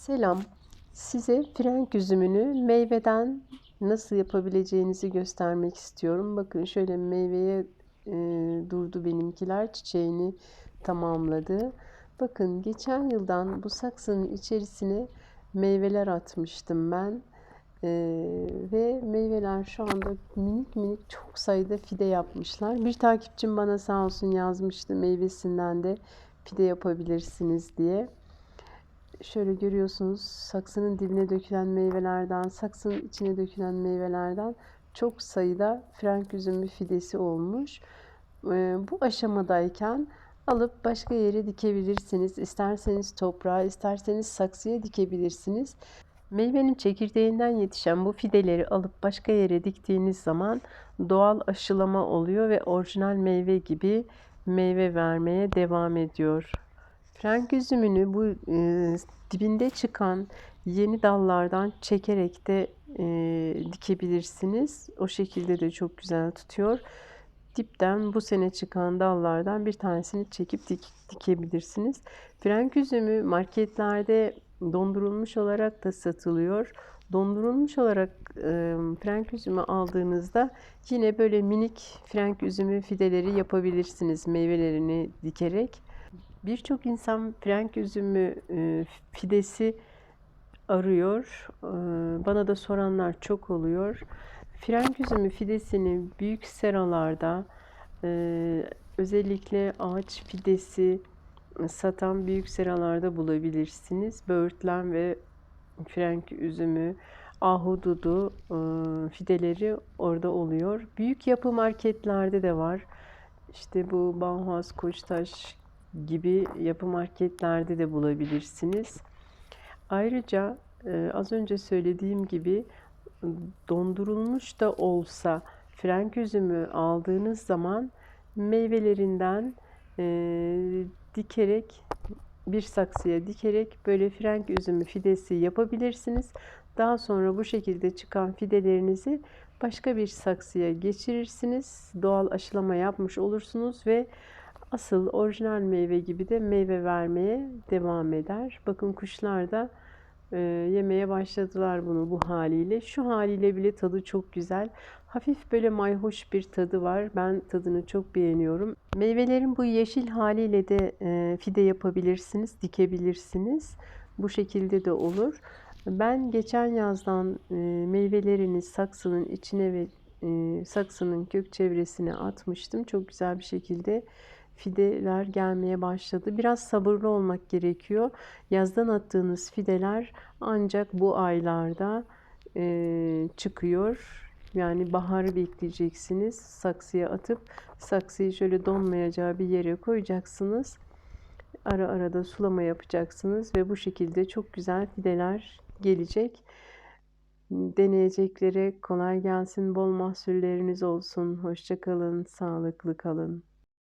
Selam. Size frenk üzümünü meyveden nasıl yapabileceğinizi göstermek istiyorum. Bakın şöyle meyveye e, durdu benimkiler. Çiçeğini tamamladı. Bakın geçen yıldan bu saksının içerisine meyveler atmıştım ben. E, ve meyveler şu anda minik minik çok sayıda fide yapmışlar. Bir takipçim bana sağ olsun yazmıştı meyvesinden de fide yapabilirsiniz diye şöyle görüyorsunuz saksının dibine dökülen meyvelerden, saksının içine dökülen meyvelerden çok sayıda frenk üzümü fidesi olmuş. Ee, bu aşamadayken alıp başka yere dikebilirsiniz. İsterseniz toprağa, isterseniz saksıya dikebilirsiniz. Meyvenin çekirdeğinden yetişen bu fideleri alıp başka yere diktiğiniz zaman doğal aşılama oluyor ve orijinal meyve gibi meyve vermeye devam ediyor. Frenk üzümünü bu e, dibinde çıkan yeni dallardan çekerek de e, dikebilirsiniz. O şekilde de çok güzel tutuyor. Dipten bu sene çıkan dallardan bir tanesini çekip dik, dikebilirsiniz. Frenk üzümü marketlerde dondurulmuş olarak da satılıyor. Dondurulmuş olarak e, frenk üzümü aldığınızda yine böyle minik frenk üzümü fideleri yapabilirsiniz meyvelerini dikerek. Birçok insan frenk üzümü e, fidesi arıyor. E, bana da soranlar çok oluyor. Frenk üzümü fidesini büyük seralarda e, özellikle ağaç fidesi satan büyük seralarda bulabilirsiniz. Böğürtlen ve frenk üzümü, ahududu fideleri orada oluyor. Büyük yapı marketlerde de var. İşte bu Bauhaus, Koçtaş gibi yapı marketlerde de bulabilirsiniz. Ayrıca e, az önce söylediğim gibi dondurulmuş da olsa frenk üzümü aldığınız zaman meyvelerinden e, dikerek bir saksıya dikerek böyle frenk üzümü fidesi yapabilirsiniz. Daha sonra bu şekilde çıkan fidelerinizi başka bir saksıya geçirirsiniz. Doğal aşılama yapmış olursunuz ve asıl orijinal meyve gibi de meyve vermeye devam eder. Bakın kuşlar da e, yemeye başladılar bunu bu haliyle. Şu haliyle bile tadı çok güzel. Hafif böyle mayhoş bir tadı var. Ben tadını çok beğeniyorum. Meyvelerin bu yeşil haliyle de e, fide yapabilirsiniz, dikebilirsiniz. Bu şekilde de olur. Ben geçen yazdan e, meyvelerini saksının içine ve e, saksının kök çevresine atmıştım. Çok güzel bir şekilde fideler gelmeye başladı. Biraz sabırlı olmak gerekiyor. Yazdan attığınız fideler ancak bu aylarda e, çıkıyor. Yani baharı bekleyeceksiniz. Saksıya atıp saksıyı şöyle donmayacağı bir yere koyacaksınız. Ara ara da sulama yapacaksınız ve bu şekilde çok güzel fideler gelecek. Deneyeceklere kolay gelsin, bol mahsulleriniz olsun. Hoşçakalın, sağlıklı kalın.